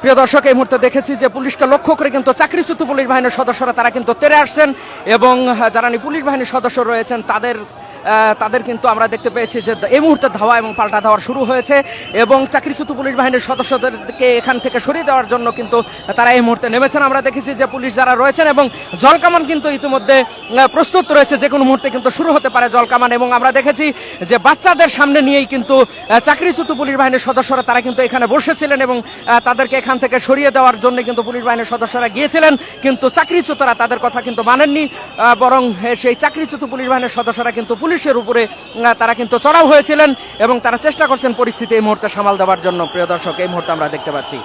প্রিয় দর্শক, এই মুহূর্তে দেখেছি যে পুলিশকে লক্ষ্য করে কিন্তু চাকরিচ্যুত পুলিশ বাহিনীর সদস্যরা তারা কিন্তু তেরে আসছেন এবং যারা পুলিশ বাহিনীর সদস্য রয়েছেন, তাদের তাদের কিন্তু আমরা দেখতে পেয়েছি যে এই মুহূর্তে ধাওয়া এবং পাল্টা ধাওয়া শুরু হয়েছে এবং চাকরিচ্যুত পুলিশ বাহিনীর সদস্যদেরকে এখান থেকে সরিয়ে দেওয়ার জন্য কিন্তু তারা এই মুহূর্তে নেমেছেন। আমরা দেখেছি যে পুলিশ যারা রয়েছেন এবং জলকামান কিন্তু ইতিমধ্যে প্রস্তুত রয়েছে যে কোনো মুহূর্তে কিন্তু শুরু হতে পারে জলকামান এবং আমরা দেখেছি যে বাচ্চাদের সামনে নিয়েই কিন্তু চাকরিচ্যুত পুলিশ বাহিনীর সদস্যরা তারা কিন্তু এখানে বসেছিলেন এবং তাদেরকে এখান থেকে সরিয়ে দেওয়ার জন্য কিন্তু পুলিশ বাহিনীর সদস্যরা গিয়েছিলেন। কিন্তু চাকরিচ্যুতরা তাদের কথা কিন্তু মানেননি বরং সেই চাকরিচ্যুত পুলিশ বাহিনীর সদস্যরা কিন্তু পুলিশের উপরে তারা কিন্তু চড়াও হয়েছিলেন এবং তারা চেষ্টা করছেন পরিস্থিতি এই মুহূর্তে সামাল দেওয়ার জন্য। প্রিয় দর্শক, এই মুহূর্তে আমরা দেখতে পাচ্ছি।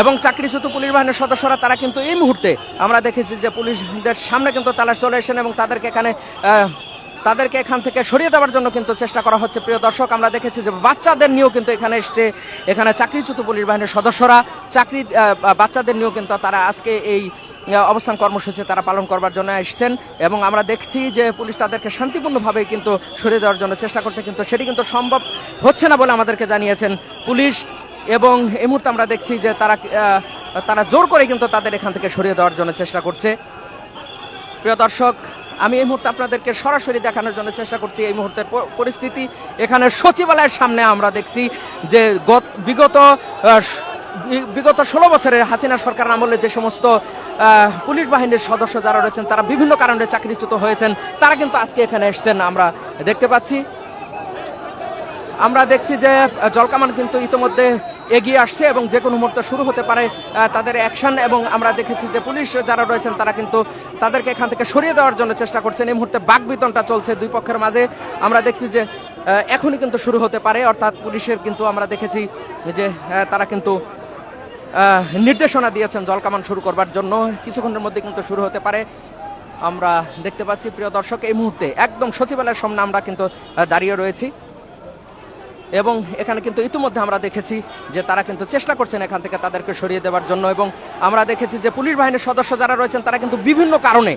এবং চাকরিচ্যুত পুলিশ বাহিনীর সদস্যরা, তারা কিন্তু এই মুহূর্তে আমরা দেখেছি যে পুলিশদের সামনে কিন্তু তারা চলে এসেছেন এবং তাদেরকে এখানে তাদেরকে এখান থেকে সরিয়ে দেওয়ার জন্য কিন্তু চেষ্টা করা হচ্ছে। প্রিয় দর্শক, আমরা দেখেছি যে বাচ্চাদের নিয়েও কিন্তু এখানে এসছে, এখানে চাকরিচ্যুত পুলিশ বাহিনীর সদস্যরা। চাকরি বাচ্চাদের নিয়েও কিন্তু তারা আজকে এই অবস্থান কর্মসূচি তারা পালন করবার জন্য এসেছেন। এবং আমরা দেখছি যে পুলিশ তাদেরকে শান্তিপূর্ণভাবে কিন্তু সরিয়ে দেওয়ার জন্য চেষ্টা করতে কিন্তু সেটি কিন্তু সম্ভব হচ্ছে না বলে আমাদেরকে জানিয়েছেন পুলিশ। এবং এই মুহূর্তে আমরা দেখছি যে তারা তারা জোর করে কিন্তু তাদের এখান থেকে সরিয়ে দেওয়ার জন্য চেষ্টা করছে। প্রিয় দর্শক, আমি এই মুহূর্তে আপনাদেরকে সরাসরি দেখানোর জন্য চেষ্টা করছি। এই মুহূর্তের পরিস্থিতি এখানে সচিবালয়ের সামনে আমরা দেখছি যে গত, বিগত বিগত ষোলো বছরে হাসিনা সরকার আমলে যে সমস্ত পুলিশ বাহিনীর সদস্য যারা রয়েছেন, তারা বিভিন্ন কারণে চাকরিচ্যুত হয়েছেন। তারা কিন্তু আজকে এখানে এসছেন, আমরা দেখতে পাচ্ছি। আমরা দেখছি যে, জলকামান কিন্তু ইতিমধ্যে এগিয়ে আসছে এবং যে কোনো মুহূর্তে শুরু হতে পারে তাদের অ্যাকশন এবং আমরা দেখেছি যে পুলিশ যারা রয়েছেন, তারা কিন্তু তাদেরকে এখান থেকে সরিয়ে দেওয়ার জন্য চেষ্টা করছেন। এই মুহূর্তে বাকবিতনটা চলছে দুই পক্ষের মাঝে। আমরা দেখছি যে এখনই কিন্তু শুরু হতে পারে, অর্থাৎ পুলিশের কিন্তু আমরা দেখেছি যে তারা কিন্তু নির্দেশনা দিয়েছেন জলকামান শুরু করবার জন্য। কিছুক্ষণের মধ্যে কিন্তু শুরু হতে পারে। আমরা দেখতে পাচ্ছি, প্রিয় দর্শক, এই মুহূর্তে একদম সচিবালয়ের সামনে আমরা কিন্তু দাঁড়িয়ে রয়েছি। এবং এখানে কিন্তু ইতিমধ্যে আমরা দেখেছি যে তারা কিন্তু চেষ্টা করছেন এখান থেকে তাদেরকে সরিয়ে দেওয়ার জন্য। এবং আমরা দেখেছি যে পুলিশ বাহিনীর সদস্য যারা রয়েছেন, তারা কিন্তু বিভিন্ন কারণে,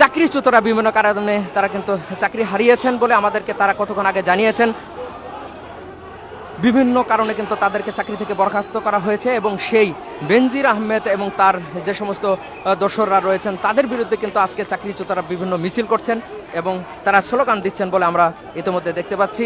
চাকরিচ্যুতরা বিভিন্ন কারণে তারা কিন্তু চাকরি হারিয়েছেন বলে আমাদেরকে তারা কতক্ষণ আগে জানিয়েছেন। বিভিন্ন কারণে কিন্তু তাদেরকে চাকরি থেকে বরখাস্ত করা হয়েছে এবং সেই বেনজির আহমেদ এবং তার যে সমস্ত দোসররা রয়েছেন, তাদের বিরুদ্ধে কিন্তু আজকে চাকরিচ্যুতরা বিভিন্ন মিছিল করছেন এবং তারা স্লোগান দিচ্ছেন বলে আমরা ইতিমধ্যে দেখতে পাচ্ছি।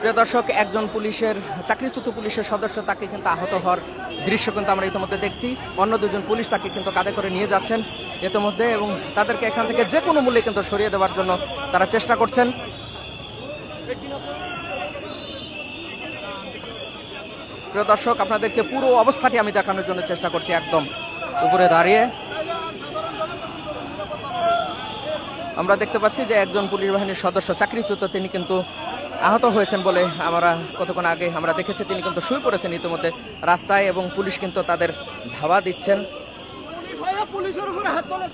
প্রিয় দর্শক, একজন পুলিশের, চাকরিচ্যুত পুলিশের সদস্য তাকে কিন্তু আহত হওয়ার দৃশ্য কিন্তু আমরা ইতিমধ্যে দেখছি। অন্য দুজন পুলিশ তাকে কিন্তু কাঁধে করে নিয়ে যাচ্ছেন। ইতিমধ্যে এবং তাদেরকে এখান থেকে যে কোনো মূল্যে কিন্তু সরিয়ে দেওয়ার জন্য তারা চেষ্টা করছেন। প্রিয় দর্শক, আপনাদেরকে পুরো অবস্থাটি আমি দেখানোর জন্য চেষ্টা করছি একদম উপরে দাঁড়িয়ে। আমরা দেখতে পাচ্ছি যে একজন পুলিশ বাহিনীর সদস্য, চাকরিচ্যুত, তিনি কিন্তু আহত হয়েছেন বলে আমরা কতক্ষণ আগে আমরা দেখেছি। তিনি কিন্তু শুয়ে পড়েছেন ইতিমধ্যে রাস্তায় এবং পুলিশ কিন্তু তাদের ধাওয়া দিচ্ছেন। পুলিশের উপরে হাত তোলে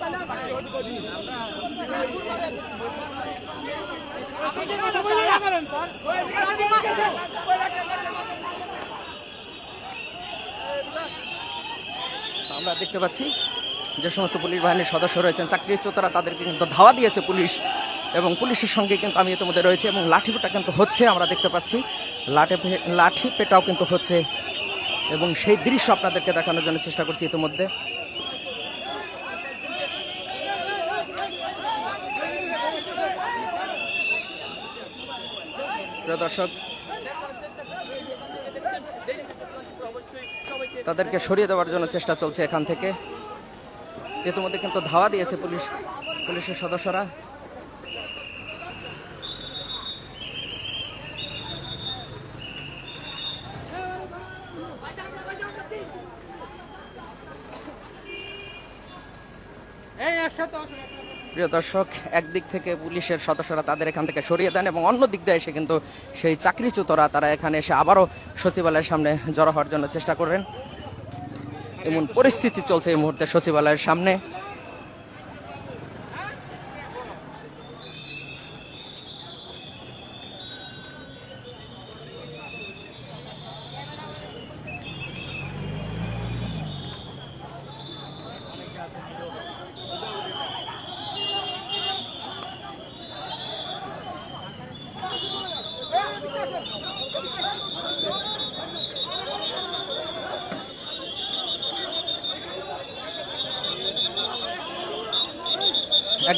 আমরা দেখতে পাচ্ছি যে সমস্ত পুলিশ বাহিনীর সদস্য রয়েছেন চাকরিচ্যুতরা তাদেরকে কিন্তু ধাওয়া দিয়েছে পুলিশ, এবং পুলিশের সঙ্গে কিন্তু আমি ইতিমধ্যে রয়েছে, এবং লাঠি পেটা কিন্তু হচ্ছে, আমরা দেখতে পাচ্ছি। লাঠি লাঠি পেটাও কিন্তু হচ্ছে, এবং সেই দৃশ্য আপনাদেরকে দেখানোর জন্য চেষ্টা করছি ইতিমধ্যে। দর্শক, তাদেরকে সরিয়ে দেওয়ার জন্য চেষ্টা চলছে এখান থেকে। ইতিমধ্যে কিন্তু ধাওয়া দিয়েছে পুলিশ, পুলিশের সদস্যরা। একসাথে। প্রিয় দর্শক, একদিক থেকে পুলিশের সদস্যরা তাদের এখান থেকে সরিয়ে দেন এবং অন্য দিক দিয়ে এসে কিন্তু সেই চাকরিচ্যুতরা তারা এখানে এসে আবারও সচিবালয়ের সামনে জড়ো হওয়ার জন্য চেষ্টা করেন এমন পরিস্থিতি চলছে এই মুহূর্তে সচিবালয়ের সামনে।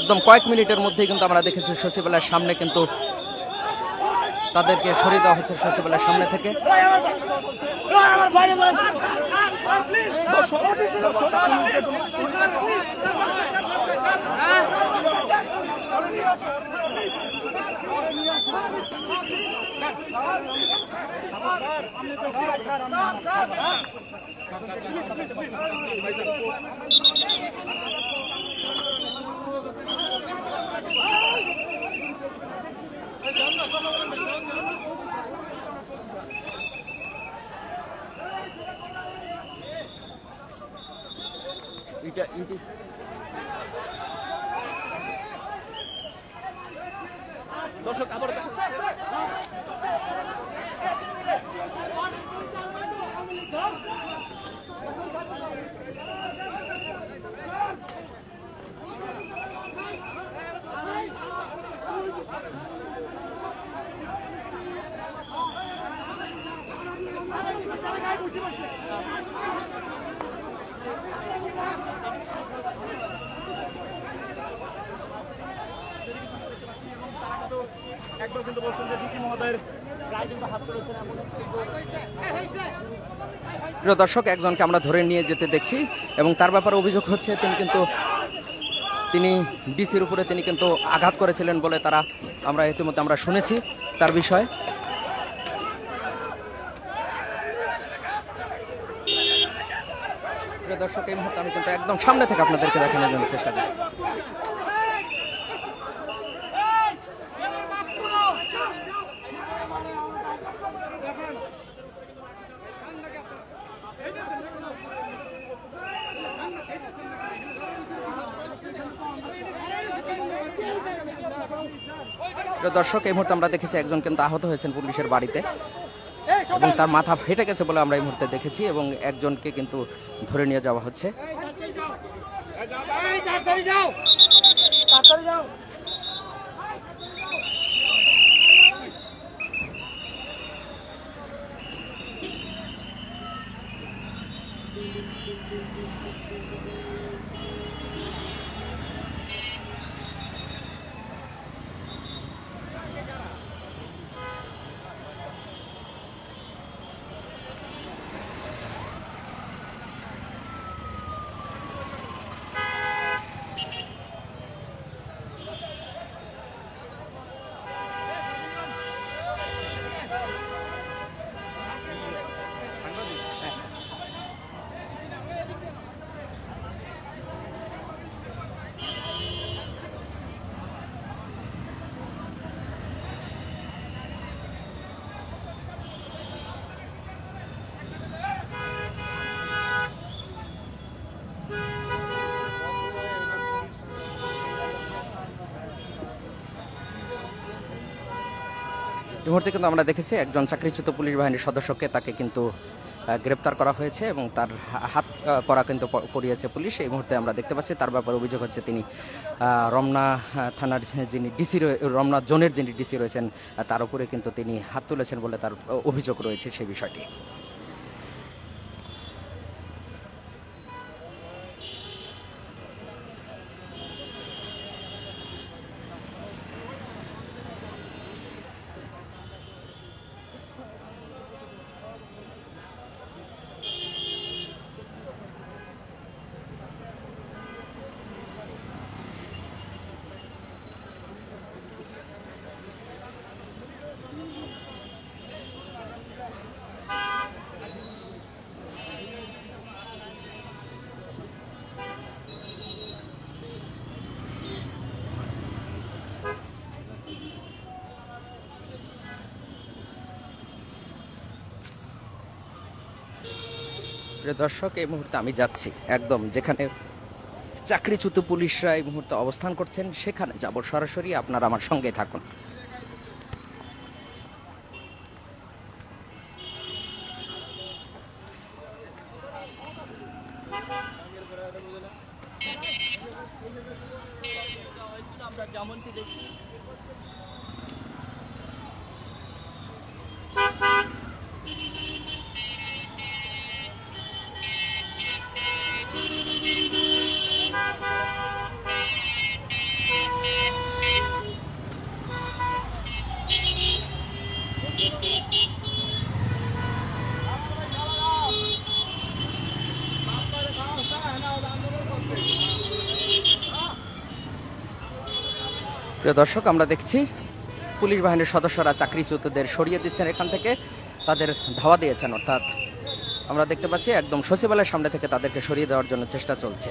একদম কয়েক মিনিটের মধ্যেই কিন্তু আমরা দেখেছি সচিবালয়ের সামনে কিন্তু তাদেরকে সরিয়ে দেওয়া হচ্ছে সচিবালয়ের সামনে থেকে দর্শক আবার একবার কিন্তু বলছেন যে ডিসি মহোদয়ের প্রিয় দর্শক, একজনকে আমরা ধরে নিয়ে যেতে দেখছি এবং তার ব্যাপারে অভিযোগ হচ্ছে তিনি কিন্তু তিনি ডিসির উপরে তিনি কিন্তু আঘাত করেছিলেন বলে তারা আমরা ইতিমধ্যে আমরা শুনেছি তার বিষয়ে। দর্শক, এই মুহূর্তে আমি কিন্তু একদম সামনে থেকে আপনাদেরকে দেখানোর জন্য চেষ্টা করছি। দর্শক, এই মুহূর্তে আমরা দেখেছি একজন কিন্তু আহত হয়েছেন পুলিশের বাড়িতে এবং তার মাথা ফেটে গেছে বলে আমরা এই মুহূর্তে দেখেছি এবং একজনকে কিন্তু ধরে নিয়ে যাওয়া হচ্ছে। এই মুহূর্তে কিন্তু আমরা দেখেছি একজন চাকরিচ্যুত পুলিশ বাহিনীর সদস্যকে তাকে কিন্তু গ্রেপ্তার করা হয়েছে এবং তার হাত করা কিন্তু করিয়েছে পুলিশ। এই মুহূর্তে আমরা দেখতে পাচ্ছি, তার ব্যাপারে অভিযোগ হচ্ছে তিনি রমনা থানার যিনি ডিসি রমনা জোনের যিনি ডিসি রয়েছেন তার উপরে কিন্তু তিনি হাত তুলেছেন বলে তার অভিযোগ রয়েছে সেই বিষয়টি। প্রিয় দর্শক, এই মুহূর্তে আমি যাচ্ছি একদম যেখানে চাকরিচ্যুত পুলিশরা এই মুহূর্তে অবস্থান করছেন, সেখানে যাব সরাসরি, আপনারা আমার সঙ্গে থাকুন। যেমনটি প্রিয় দর্শক, আমরা দেখছি পুলিশ বাহিনীর সদস্যরা চাকরিচ্যুতদের সরিয়ে দিচ্ছেন এখান থেকে, তাদের ধাওয়া দিয়েছেন, অর্থাৎ আমরা দেখতে পাচ্ছি একদম সচিবালয়ের সামনে থেকে তাদেরকে সরিয়ে দেওয়ার জন্য চেষ্টা চলছে।